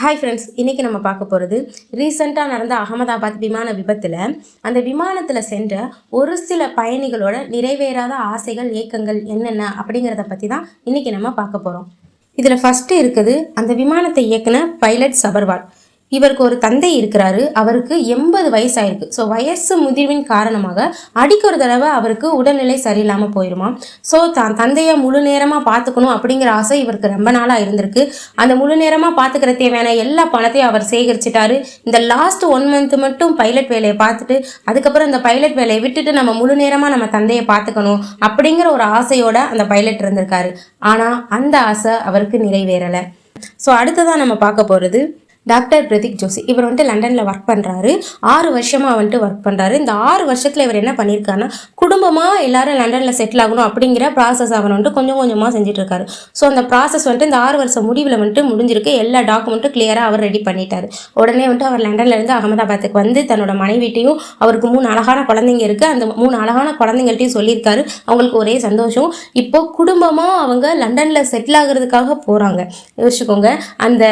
Hi friends இன்றைக்கி நம்ம பார்க்க போகிறது ரீசெண்டாக நடந்த அகமதாபாத் விமான விபத்தில். அந்த விமானத்தில் சென்ற ஒரு சில பயணிகளோட நிறைவேறாத ஆசைகள் ஏக்கங்கள் என்னென்ன அப்படிங்கிறத பற்றி தான் இன்றைக்கி நம்ம பார்க்க போகிறோம் இதில் ஃபஸ்ட்டு இருக்குது அந்த விமானத்தை இயக்குன பைலட் சபர்வால். இவருக்கு ஒரு தந்தை இருக்கிறாரு. அவருக்கு எண்பது வயசாயிருக்கு. ஸோ வயசு முதிர்வின் காரணமாக அடிக்கொரு தடவை அவருக்கு உடல்நிலை சரியில்லாமல் போயிருமா ஸோ தான் தந்தையை முழு நேரமாக பார்த்துக்கணும் அப்படிங்கிற ஆசை இவருக்கு ரொம்ப நாளாக இருந்திருக்கு. அந்த முழு நேரமாக பார்த்துக்கிற தேவையான எல்லா பணத்தையும் அவர் சேகரிச்சிட்டாரு. இந்த லாஸ்ட் ஒன் மந்த் மட்டும் பைலட் வேலையை பார்த்துட்டு அதுக்கப்புறம் இந்த பைலட் வேலையை விட்டுட்டு நம்ம முழு நேரமாக நம்ம தந்தையை பார்த்துக்கணும் அப்படிங்கிற ஒரு ஆசையோட அந்த பைலட் இருந்திருக்காரு. ஆனால் அந்த ஆசை அவருக்கு நிறைவேறலை. ஸோ அடுத்ததான் நம்ம பார்க்க போகிறது டாக்டர் பிரதீக் ஜோஷி. இவர் வந்துட்டு லண்டனில் ஒர்க் பண்ணுறாரு ஆறு வருஷமாக வந்துட்டு ஒர்க் பண்ணுறாரு இந்த ஆறு வருஷத்தில் இவர் என்ன பண்ணியிருக்காருன்னா குடும்பமாக எல்லாரும் லண்டனில் செட்டில் ஆகணும் அப்படிங்கிற ப்ராசஸ் அவர் வந்துட்டு கொஞ்சம் கொஞ்சமாக செஞ்சுட்டு இருக்காரு ஸோ அந்த ப்ராசஸ் வந்துட்டு இந்த ஆறு வருஷம் முடிவில் வந்துட்டு முடிஞ்சிருக்கு. எல்லா டாக்குமெண்ட்டும் கிளியராக அவர் ரெடி பண்ணிட்டாரு. உடனே வந்துட்டு அவர் லண்டன்லேருந்து அகமதாபாத்துக்கு வந்து தன்னோட மனைவிட்டையும் அவருக்கு மூணு அழகான குழந்தைங்க இருக்குது அந்த மூணு அழகான குழந்தைங்கள்ட்டையும் சொல்லியிருக்காரு. அவங்களுக்கு ஒரே சந்தோஷம். இப்போ குடும்பமாக அவங்க லண்டனில் செட்டில் ஆகுறதுக்காக போகிறாங்க யோசிச்சுக்கோங்க. அந்த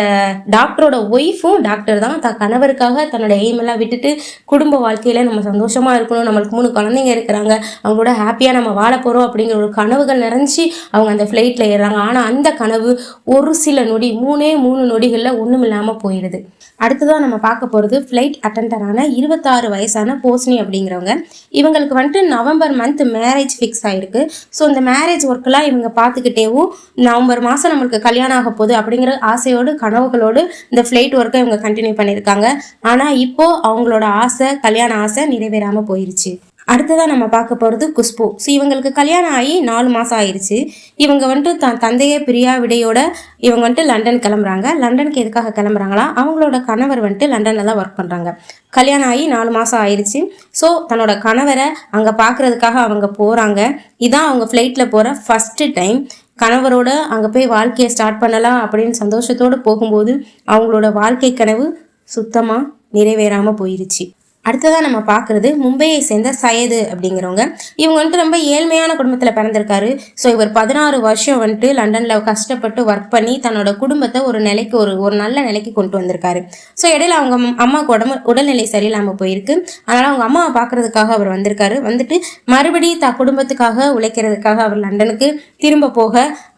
டாக்டரோட ஒய் ஒய்ஃபும் டாக்டர் தான். தன் கணவருக்காக தன்னோட எய்ம் எல்லாம் விட்டுட்டு குடும்ப வாழ்க்கையில் நம்ம சந்தோஷமாக இருக்கணும். நம்மளுக்கு மூணு குழந்தைங்க இருக்கிறாங்க. அவங்களோட ஹாப்பியாக நம்ம வாழ போகிறோம் அப்படிங்கிற ஒரு கனவுகள் நிறைஞ்சி அவங்க அந்த ஃப்ளைட்டில் ஏறுறாங்க. ஆனால் அந்த கனவு ஒரு சில நொடி மூணே மூணு நொடிகளில் ஒன்றும் இல்லாமல் போயிடுது அடுத்ததாக நம்ம பார்க்க போகிறது ஃப்ளைட் அட்டண்டரான இருபத்தாறு வயசான போஸ்னி அப்படிங்கிறவங்க. இவங்களுக்கு வந்துட்டு நவம்பர் மந்த் மேரேஜ் ஃபிக்ஸ் ஆகிருக்கு ஸோ இந்த மேரேஜ் ஒர்க்கெலாம் இவங்க பார்த்துக்கிட்டேவும் நவம்பர் மாதம் நம்மளுக்கு கல்யாணம் ஆக போகுது அப்படிங்கிற ஆசையோடு கனவுகளோடு இந்த ஃப்ளைட் ஒர்க்கை இவங்க கண்டினியூ பண்ணியிருக்காங்க ஆனால் இப்போது அவங்களோட ஆசை கல்யாண ஆசை நிறைவேறாமல் போயிருச்சு. அடுத்ததாக நம்ம பார்க்க போகிறது குஷ்பு. ஸோ இவங்களுக்கு கல்யாணம் ஆகி நாலு மாதம் ஆயிடுச்சு இவங்க வந்துட்டு தன் தந்தையை பிரியா விடையோட இவங்க வந்துட்டு லண்டன் கிளம்புறாங்க. லண்டனுக்கு எதுக்காக கிளம்புறாங்களா? அவங்களோட கணவர் வந்துட்டு லண்டனில் தான் ஒர்க் பண்ணுறாங்க கல்யாணம் ஆகி நாலு மாதம் ஆயிடுச்சு ஸோ தன்னோட கணவரை அங்கே பார்க்குறதுக்காக அவங்க போகிறாங்க இதான் அவங்க ஃப்ளைட்டில் போகிற ஃபஸ்ட்டு டைம் கணவரோட அங்கே போய் வாழ்க்கையை ஸ்டார்ட் பண்ணலாம் அப்படின்னு சந்தோஷத்தோடு போகும்போது அவங்களோட வாழ்க்கை கனவு சுத்தமாக நிறைவேறாமல் போயிருச்சு. அடுத்ததாக நம்ம பார்க்குறது மும்பையை சேர்ந்த சையது அப்படிங்கிறவங்க. இவங்க வந்துட்டு ரொம்ப ஏழ்மையான குடும்பத்தில் பிறந்திருக்காரு. ஸோ இவர் பதினாறு வருஷம் வந்துட்டு லண்டனில் கஷ்டப்பட்டு ஒர்க் பண்ணி தன்னோட குடும்பத்தை ஒரு நிலைக்கு ஒரு ஒரு நல்ல நிலைக்கு கொண்டு வந்திருக்காரு. ஸோ இடையில அவங்க அம்மாவுக்கு உடம்பு உடல்நிலை சரியில்லாமல் போயிருக்கு. அதனால் அவங்க அம்மாவை பார்க்குறதுக்காக அவர் வந்திருக்காரு. வந்துட்டு மறுபடியும் த குடும்பத்துக்காக உழைக்கிறதுக்காக அவர் லண்டனுக்கு திரும்ப போக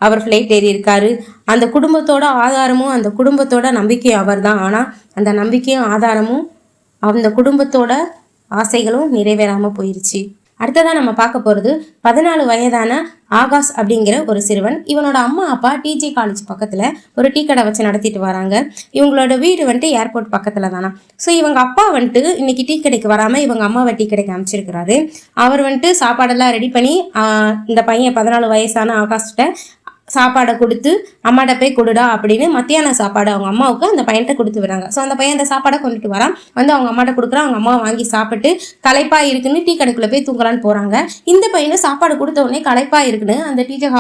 அவர் ஃப்ளைட் ஏறியிருக்காரு அந்த குடும்பத்தோட ஆதாரமும் அந்த குடும்பத்தோட நம்பிக்கையும் அவர் தான் ஆனால் அந்த நம்பிக்கையும் ஆதாரமும் அந்த குடும்பத்தோட ஆசைகளும் நிறைவேறாமல் போயிருச்சு. அடுத்ததாக நம்ம பார்க்க போகிறது பதினாலு வயதான ஆகாஷ் அப்படிங்கிற ஒரு சிறுவன். இவனோட அம்மா அப்பா டிஜி காலேஜ் பக்கத்தில் ஒரு டீ கடை வச்சு நடத்திட்டு வராங்க. இவங்களோட வீடு வந்துட்டு ஏர்போர்ட் பக்கத்தில் தானா. ஸோ இவங்க அப்பா வந்துட்டு இன்னைக்கு டீ கடைக்கு வராமல் இவங்க அம்மாவை டீ கடைக்கு அமைச்சிருக்கிறாரு அவர் வந்துட்டு சாப்பாடெல்லாம் ரெடி பண்ணி இந்த பையன் பதினாலு வயசான ஆகாஷ்கிட்ட சாப்பாடை கொடுத்து அம்மாட்ட போய் கொடுடா அப்படின்னு மத்தியான சாப்பாடு அவங்க அம்மாவுக்கு அந்த பையன்கிட்ட கொடுத்து விடுறாங்க. ஸோ அந்த பையன் அந்த சாப்பாடை கொண்டுட்டு வரான். வந்து அவங்க அம்மாட்ட கொடுக்குறான். அவங்க அம்மா வாங்கி சாப்பிட்டு களைப்பாக இருக்குன்னு டீ கடைக்குள்ளே போய் தூங்குறான்னு போகிறாங்க இந்த பையனும் சாப்பாடு கொடுத்த உடனே களைப்பாக இருக்குன்னு அந்த டீச்சர்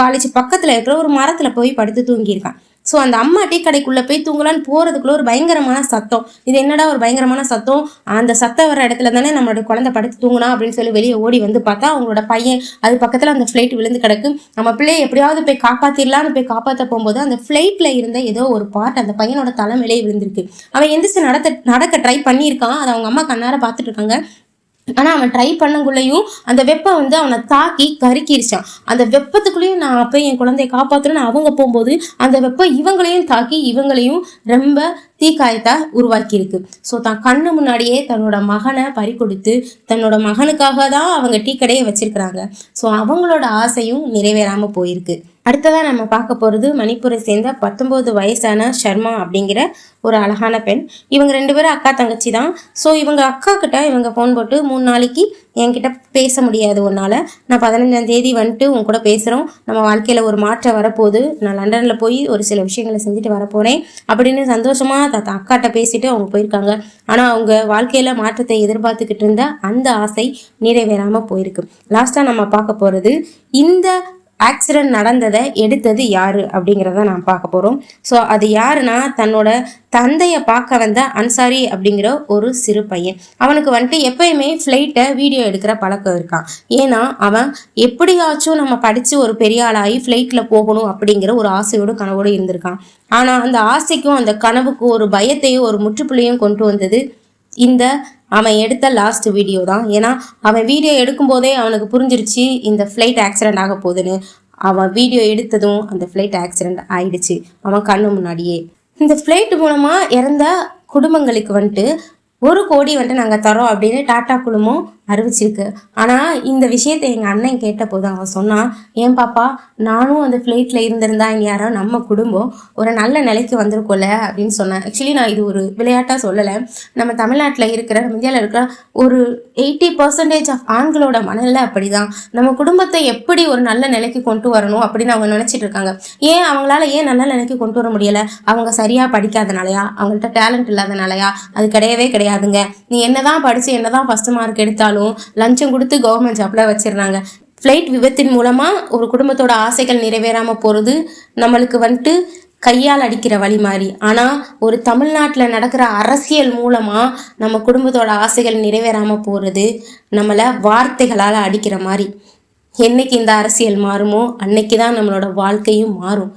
காலேஜ் பக்கத்தில் இருக்கிற ஒரு மரத்தில் போய் படுத்து தூங்கியிருக்கான். ஸோ அந்த அம்மா டீ கடைக்குள்ளே போய் தூங்கலான்னு போகிறதுக்குள்ள ஒரு பயங்கரமான சத்தம். இது என்னடா ஒரு பயங்கரமான சத்தம்? அந்த சத்தம் வர இடத்துல தானே நம்மளோட குழந்தை படுத்து தூங்கினா அப்படின்னு சொல்லி வெளியே ஓடி வந்து பார்த்தா அவங்களோட பையன் அது பக்கத்தில் அந்த ஃப்ளைட் விழுந்து கிடக்கு. நம்ம பிள்ளையை எப்படியாவது போய் காப்பாற்றிடலான்னு போய் காப்பாற்ற போகும்போது அந்த ஃப்ளைட்டில் இருந்த ஏதோ ஒரு பார்ட் அந்த பையனோட தலைமையிலே விழுந்திருக்கு. அவன் எந்திரிச்சு நடத்த நடக்க ட்ரை பண்ணியிருக்கான். அதை அவங்க அம்மா கண்ணார பார்த்துட்டு இருக்காங்க. ஆனால் அவன் ட்ரை பண்ணக்குள்ளேயும் அந்த வெப்பம் வந்து அவனை தாக்கி கருக்கிருச்சான். அந்த வெப்பத்துக்குள்ளேயும் நான் போய் என் குழந்தைய காப்பாற்றணும்னு அவங்க போகும்போது அந்த வெப்பம் இவங்களையும் தாக்கி இவங்களையும் ரொம்ப தீக்காயத்தை உருவாக்கியிருக்கு. ஸோ தான் கண்ணு முன்னாடியே தன்னோட மகனை பறி கொடுத்து தன்னோட மகனுக்காக தான் அவங்க டீ கடையை வச்சிருக்கிறாங்க. ஸோ அவங்களோட ஆசையும் நிறைவேறாமல் போயிருக்கு. அடுத்ததாக நம்ம பார்க்க போகிறது மணிப்பூரை சேர்ந்த பத்தொம்போது வயசான ஷர்மா அப்படிங்கிற ஒரு அழகான பெண். இவங்க ரெண்டு பேரும் அக்கா தங்கச்சி தான். ஸோ இவங்க அக்கா கிட்ட இவங்க ஃபோன் போட்டு மூணு நாளைக்கு என்கிட்ட பேச முடியாது உன்னால். நான் பதினஞ்சாம் தேதி வந்துட்டு உன் கூட பேசுகிறோம் நம்ம வாழ்க்கையில் ஒரு மாற்றம் வரப்போகுது. நான் லண்டனில் போய் ஒரு சில விஷயங்களை செஞ்சுட்டு வரப்போகிறேன் அப்படின்னு சந்தோஷமாக தாத்தா அக்காட்ட பேசிட்டு அவங்க போயிருக்காங்க. ஆனால் அவங்க வாழ்க்கையில் மாற்றத்தை எதிர்பார்த்துக்கிட்டு இருந்த அந்த ஆசை நிறைவேறாமல் போயிருக்கு. லாஸ்ட்டாக நம்ம பார்க்க போகிறது இந்த ஆக்சிடென்ட் நடந்ததை எடுத்தது யார் அப்படிங்கிறத நான் பார்க்க போகிறோம் ஸோ அது யாருன்னா தன்னோட தந்தையை பார்க்க வந்த அன்சாரி அப்படிங்கிற ஒரு சிறு பையன். அவனுக்கு வந்துட்டு எப்பயுமே ஃப்ளைட்டை வீடியோ எடுக்கிற பழக்கம் இருக்கான். ஏன்னா அவன் எப்படியாச்சும் நம்ம படித்து ஒரு பெரிய ஆளாகி ஃப்ளைட்டில் போகணும் அப்படிங்கிற ஒரு ஆசையோடு கனவோடு இருந்திருக்கான். ஆனால் அந்த ஆசைக்கும் அந்த கனவுக்கும் ஒரு பயத்தையும் ஒரு முற்றுப்புள்ளியும் கொண்டு வந்தது இந்த அவன் எடுத்த லாஸ்ட் வீடியோ தான். ஏன்னா அவன் வீடியோ எடுக்கும்போதே அவனுக்கு புரிஞ்சிருச்சு இந்த ஃப்ளைட் ஆக்சிடென்ட் ஆக போகுதுன்னு. அவன் வீடியோ எடுத்ததும் அந்த ஃப்ளைட் ஆக்சிடென்ட் ஆயிடுச்சு. அவன் கண்ணு முன்னாடியே. இந்த ஃப்ளைட் மூலமாக இறந்த குடும்பங்களுக்கு வந்துட்டு ஒரு கோடி வந்துட்டு நாங்கள் தரோம் அப்படின்னு டாட்டா குழுமம் அறிவிச்சிருக்கு. ஆனால் இந்த விஷயத்தை எங்கள் அண்ணன் கேட்டபோது அவன் சொன்னான் ஏன் பாப்பா நானும் அந்த ஃப்ளைட்டில் இருந்திருந்தா இனி யாரோ நம்ம குடும்பம் ஒரு நல்ல நிலைக்கு வந்திருக்கோம்ல? அப்படின்னு சொன்னேன். ஆக்சுவலி நான் இது ஒரு விளையாட்டாக சொல்லலை. நம்ம தமிழ்நாட்டில் இருக்கிற நம்ம இந்தியாவில் இருக்கிற ஒரு எயிட்டி பர்சன்டேஜ் ஆஃப் ஆண்களோட மனநில அப்படி தான் நம்ம குடும்பத்தை எப்படி ஒரு நல்ல நிலைக்கு கொண்டு வரணும் அப்படின்னு அவங்க நினச்சிட்டு இருக்காங்க. ஏன் அவங்களால ஏன் நல்ல நிலைக்கு கொண்டு வர முடியலை? அவங்க சரியாக படிக்காதனாலயா? அவங்கள்ட்ட டேலண்ட் இல்லாதனாலயா? அது கிடையவே கிடையாது. கிடையாதுங்க நீ என்னதான் படித்து என்னதான் ஃபஸ்ட் மார்க் எடுத்தாலும் லஞ்சம் கொடுத்து கவர்மெண்ட் ஜாப்ல வச்சிடுறாங்க ஃப்ளைட் விபத்தின் மூலமாக ஒரு குடும்பத்தோட ஆசைகள் நிறைவேறாமல் போகிறது நம்மளுக்கு வந்துட்டு கையால் அடிக்கிற வழி மாதிரி ஆனால் ஒரு தமிழ்நாட்டில் நடக்கிற அரசியல் மூலமாக நம்ம குடும்பத்தோட ஆசைகள் நிறைவேறாமல் போகிறது நம்மளை வார்த்தைகளால் அடிக்கிற மாதிரி என்னைக்கு இந்த அரசியல் மாறுமோ அன்னைக்கு தான் நம்மளோட வாழ்க்கையும் மாறும்.